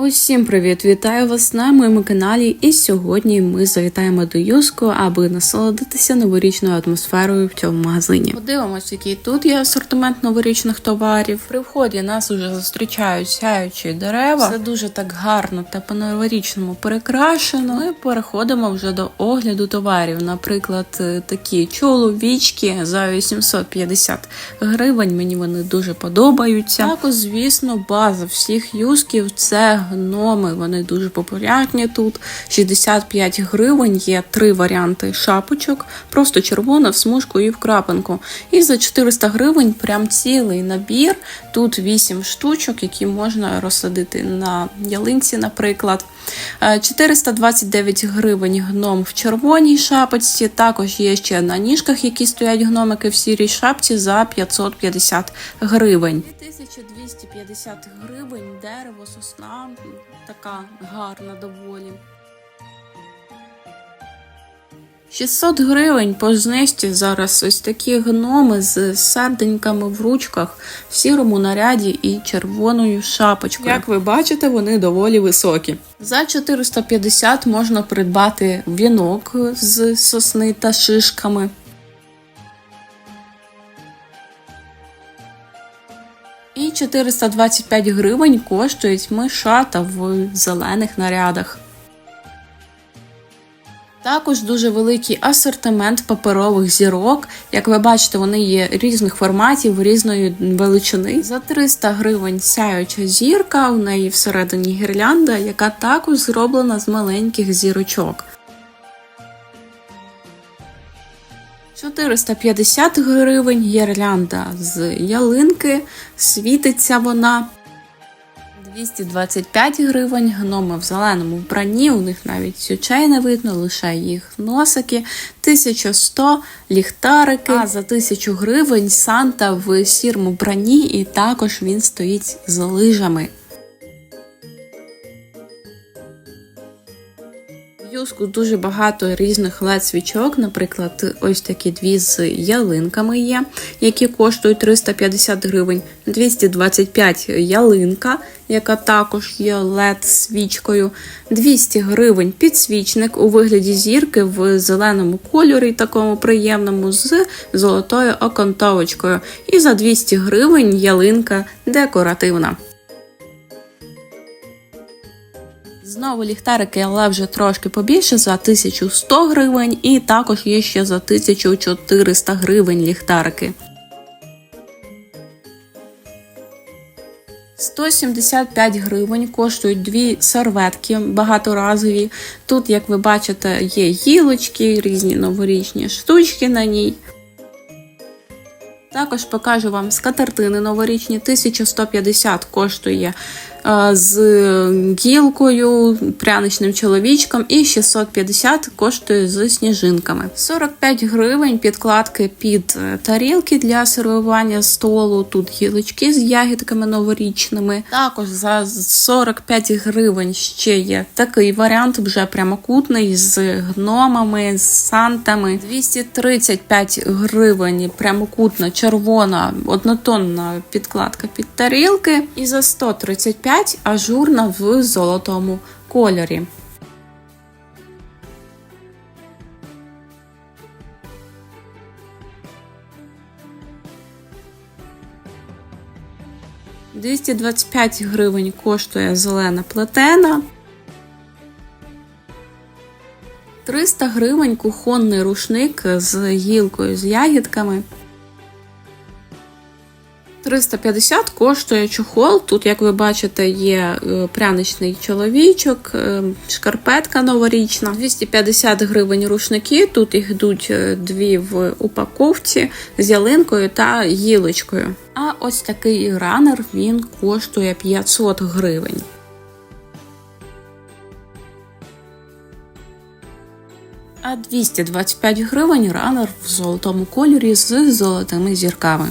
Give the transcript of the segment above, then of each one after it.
Усім привіт! Вітаю вас на моєму каналі. І сьогодні ми завітаємо до Юско, аби насолодитися новорічною атмосферою в цьому магазині. Подивимось, який тут є асортимент новорічних товарів. При вході нас уже зустрічають сяючі дерева. Все дуже так гарно та по-новорічному перекрашено. Ми переходимо вже до огляду товарів. Наприклад, е, такі чоловічки за 850 гривень. Мені вони дуже подобаються. Також, звісно, база всіх юсків це гноми. Вони дуже популярні тут. 65 гривень є три варіанти шапочок, просто червона в смужку і в крапинку. І за 400 гривень прям цілий набір. Тут 8 штучок, які можна розсадити на ялинці, наприклад. Е, 429 гривень гном в червоній шапочці. Також є ще на ніжках, які стоять гномики в сірій шапці за 550 гривень. 1250 гривень, дерево, сосна, така гарна доволі. 600 гривень по знижці зараз ось такі гноми з серденьками в ручках, в сірому наряді і червоною шапочкою. Як ви бачите, вони доволі високі. За 450 можна придбати вінок з сосни та шишками. І 425 гривень коштують мишата в зелених нарядах. Також дуже великий асортимент паперових зірок. Як ви бачите, вони є різних форматів, різної величини. За 300 гривень сяюча зірка, у неї всередині гірлянда, яка також зроблена з маленьких зірочок. 450 гривень гірлянда з ялинки, світиться вона. 225 гривень гноми в зеленому вбранні, у них навіть очей не видно, лише їх носики. 1100 ліхтарики, а за 1000 гривень Санта в сірому вбранні, і також він стоїть з лижами. В дуже багато різних led свічок, наприклад, ось такі дві з ялинками є, які коштують 350 гривень, 225 ялинка, яка також є led свічкою, 200 гривень підсвічник у вигляді зірки в зеленому кольорі, такому приємному, з золотою окантовочкою. І за 200 гривень ялинка декоративна. Знову ліхтарики, але вже трошки побільше за 1100 гривень, і також є ще за 1400 гривень ліхтарики. 175 гривень коштують дві серветки багаторазові. Тут, як ви бачите, є гілочки, різні новорічні штучки на ній. Також покажу вам скатертини новорічні. 1150 коштує з гілкою, пряничним чоловічком, і 650 коштує з сніжинками. 45 гривень підкладки під е, тарілки для сервування столу. Тут гілочки з ягідками новорічними. Також за 45 гривень ще є такий варіант, вже прямокутний з гномами, з сантами. 235 гривень прямокутна червона однотонна підкладка під тарілки. І за 135 ажурна в золотому кольорі. «225 гривень коштує зелена плетена. 300 гривень кухонний рушник з гілкою з ягідками. 350 коштує чохол. Тут, як ви бачите, є е, пряничний чоловічок, е, шкарпетка новорічна. 250 гривень рушники. Тут їх йдуть е, дві в упаковці з ялинкою та гілочкою. А ось такий ранер він коштує 500 гривень. А 225 гривень ранер в золотому кольорі з золотими зірками.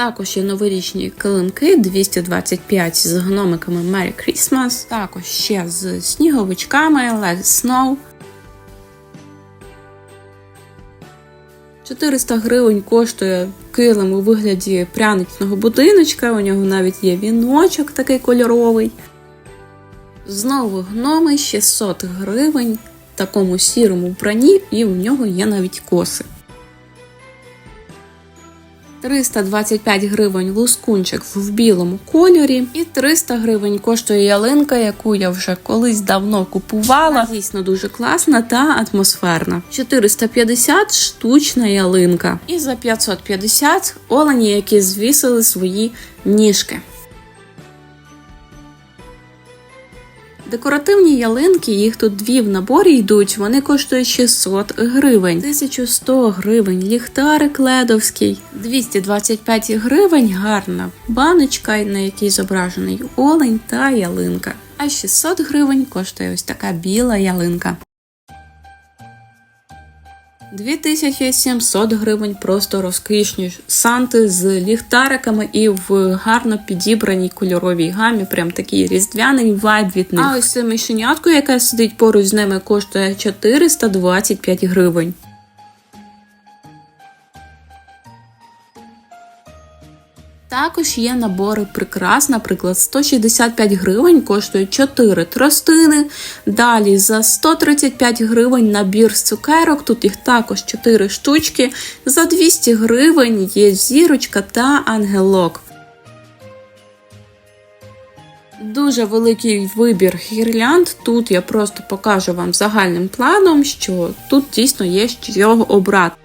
Також є новорічні килимки 225 з гномиками Merry Christmas. Також ще з сніговичками Let Snow. 400 гривень коштує килим у вигляді пряничного будиночка. У нього навіть є віночок такий кольоровий. Знову гноми 600 гривень в такому сірому вбранні, і у нього є навіть коси. 325 гривень лускунчик в білому кольорі, і 300 гривень коштує ялинка, яку я вже колись давно купувала. Дійсно дуже класна та атмосферна. 450 штучна ялинка. І за 550 олені, які звісили свої ніжки. Декоративні ялинки, їх тут дві в наборі йдуть, вони коштують 600 гривень, 1100 гривень, ліхтарик ледовський, 225 гривень, гарна баночка, на якій зображений олень та ялинка. А 600 гривень коштує ось така біла ялинка. 2700 гривень просто розкішні санти з ліхтариками і в гарно підібраній кольоровій гамі. Прям такий різдвяний вайб від них. А ось це мишенятко, яке сидить поруч з ними, коштує 425 гривень. Також є набори прикрас, наприклад, 165 гривень коштують 4 тростини. Далі за 135 гривень набір з цукерок, тут їх також 4 штучки. За 200 гривень є зірочка та ангелок. Дуже великий вибір гірлянд. Тут я просто покажу вам загальним планом, що тут дійсно є з чого обрати.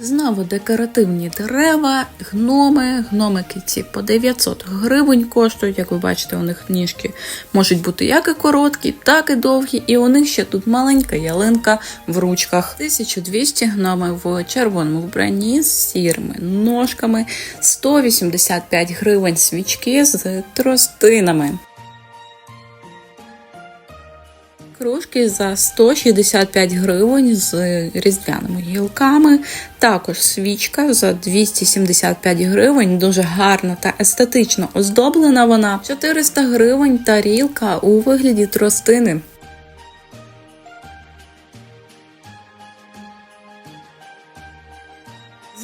Знову декоративні дерева, гноми. Гномики ці по 900 гривень коштують. Як ви бачите, у них ніжки можуть бути як і короткі, так і довгі. І у них ще тут маленька ялинка в ручках. 1200 гноми в червоному вбранні з сірими ножками, 185 гривень свічки з тростинами. Кружки за 165 гривень з різдвяними гілками. Також свічка за 275 гривень, дуже гарна та естетично оздоблена вона. 400 гривень тарілка у вигляді тростини.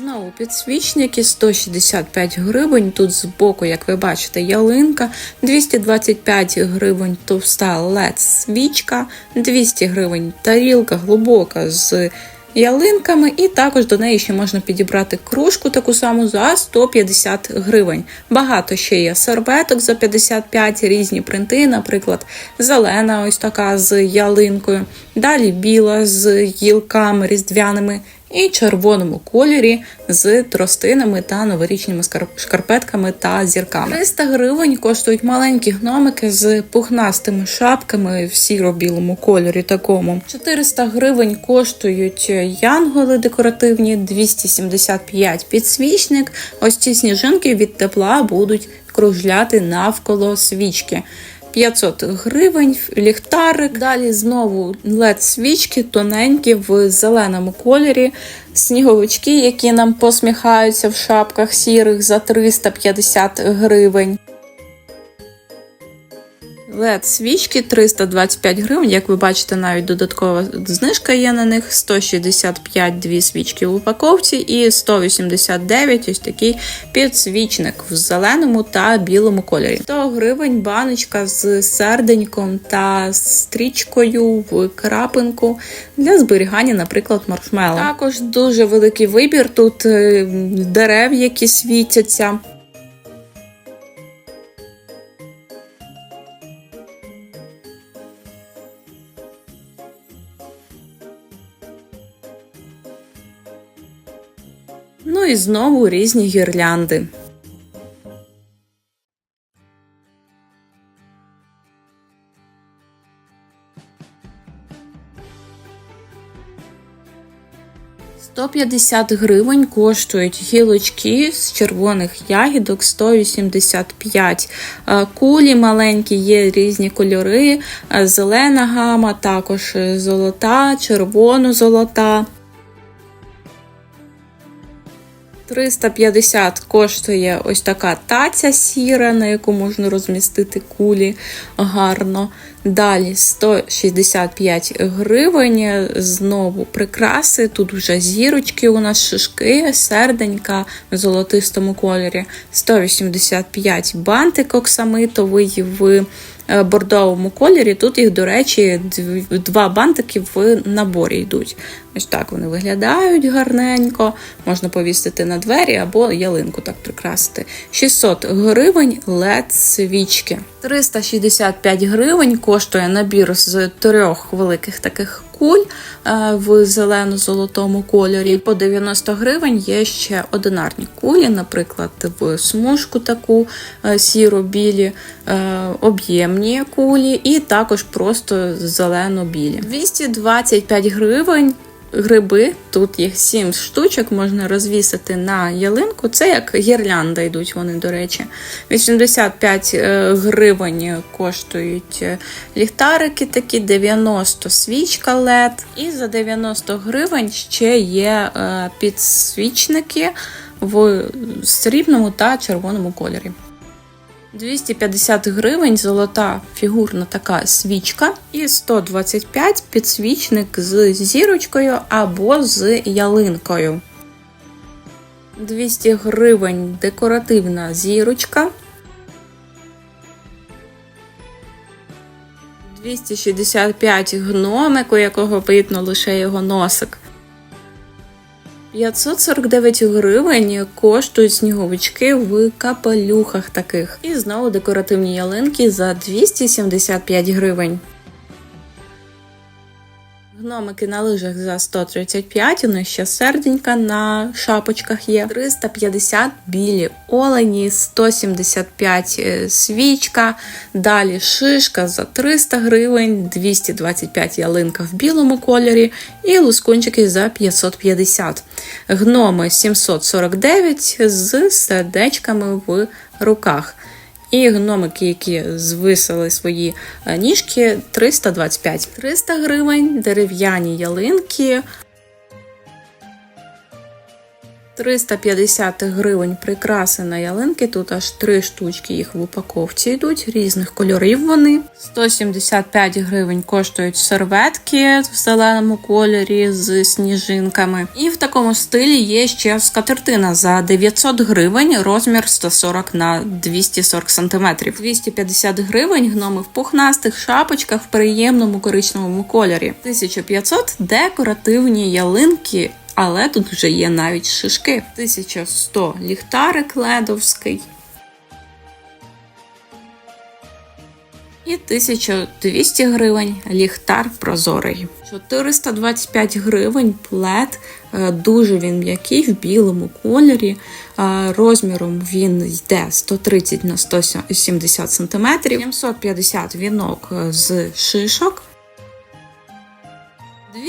Знову підсвічники 165 гривень. Тут збоку, як ви бачите, ялинка, 225 гривень товста led свічка, 200 гривень тарілка глибока з ялинками, і також до неї ще можна підібрати кружку таку саму за 150 гривень. Багато ще є серветок за 55, різні принти, наприклад, зелена, ось така з ялинкою. Далі біла з гілками різдвяними і червоному кольорі з тростинами та новорічними шкарпетками та зірками. 300 гривень коштують маленькі гномики з пухнастими шапками в сіро-білому кольорі. Такому 400 гривень коштують янголи декоративні, 275 підсвічник. Ось ці сніжинки від тепла будуть кружляти навколо свічки. 500 гривень, ліхтарик. Далі знову led свічки тоненькі в зеленому кольорі, сніговички, які нам посміхаються в шапках сірих за 350 гривень led свічки 325 гривень. Як ви бачите, навіть додаткова знижка є на них 165 дві свічки в упаковці і 189 ось такий підсвічник в зеленому та білому кольорі. 100 гривень баночка з серденьком та стрічкою в крапинку для зберігання, наприклад, маршмеллоу. Також дуже великий вибір. Тут е, дерев, які світяться. Ну і знову різні гірлянди. Сто п'ятдесят гривень коштують гілочки з червоних ягідок, 185 е, кулі маленькі, є різні кольори, е, зелена гама, також золота, червоно-золота. 350 коштує ось така таця сіра, на яку можна розмістити кулі гарно. Далі 165 гривень. Знову прикраси. Тут вже зірочки у нас шишки, серденька в золотистому кольорі. 185 бантик оксамитовий в е, бордовому кольорі. Тут їх, до речі, два бантики в наборі йдуть. Ось так вони виглядають гарненько. Можна повісити на двері або ялинку так прикрасити. 600 гривень led свічки. 365 гривень коштує набір з трьох великих таких куль е, в зелено-золотому кольорі. І по 90 гривень є ще одинарні кулі, наприклад, в смужку таку е, сіро-білі, е, об'ємні кулі, і також просто зелено-білі. 225 гривень. Гриби, тут їх 7 штучок, можна розвісити на ялинку. Це як гірлянда йдуть вони, до речі. 85 е, гривень коштують е, ліхтарики такі, 90 свічка LED. І за 90 гривень ще є е, підсвічники в срібному та червоному кольорі. 250 гривень золота фігурна така свічка, і 125 підсвічник з зірочкою або з ялинкою. 200 гривень декоративна зірочка. 265 гномик, у якого видно лише його носик. 549 гривень коштують сніговички в капелюхах таких. І знову декоративні ялинки за 275 гривень. Гномики на лижах за 135, у них ще серденька на шапочках є. 350 білі олені, 175 е, свічка, далі шишка за 300 гривень, 225 ялинка в білому кольорі і лускунчики за 550. Гноми 749 з сердечками в руках. І гномики, які звисили свої е, ніжки, 325. 300 гривень, дерев'яні ялинки. 350 гривень прикраси на ялинки. Тут аж три штучки їх в упаковці йдуть, різних кольорів вони. 175 гривень коштують серветки в зеленому кольорі з сніжинками. І в такому стилі є ще скатертина за 900 гривень, розмір 140 на 240 см. 250 гривень гноми в пухнастих шапочках в приємному коричневому кольорі. 1500 декоративні ялинки але тут вже є навіть шишки. 1100 ліхтарик ледовський. І 1200 гривень ліхтар прозорий. 425 гривень плед. Е, Дуже він м'який в білому кольорі. Е, Розміром він йде 130 на 170 см. 750 вінок з шишок.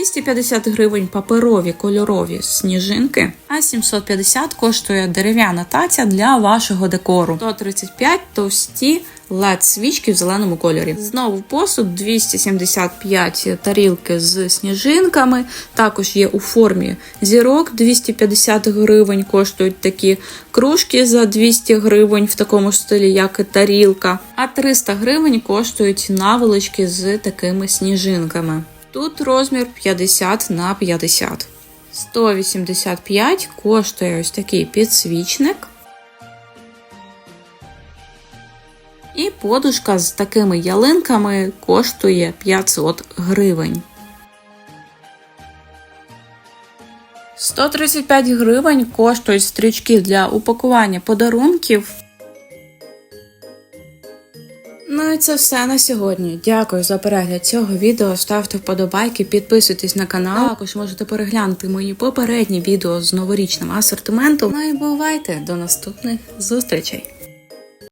250 гривень паперові кольорові сніжинки, а 750 коштує дерев'яна таця для вашого декору. 135 товсті led свічки в зеленому кольорі. Знову посуд 275 тарілки з сніжинками. Також є у формі зірок 250 гривень. Коштують такі кружки за 200 гривень в такому стилі, як і тарілка. А 300 гривень коштують наволочки з такими сніжинками. Тут розмір 50 на 50. 185 коштує ось такий підсвічник. І подушка з такими ялинками коштує 500 гривень. 135 гривень коштують стрічки для упакування подарунків. Ну і це все на сьогодні. Дякую за перегляд цього відео. Ставте вподобайки, підписуйтесь на канал. Також можете переглянути мої попередні відео з новорічним асортиментом. Ну і бувайте до наступних зустрічей!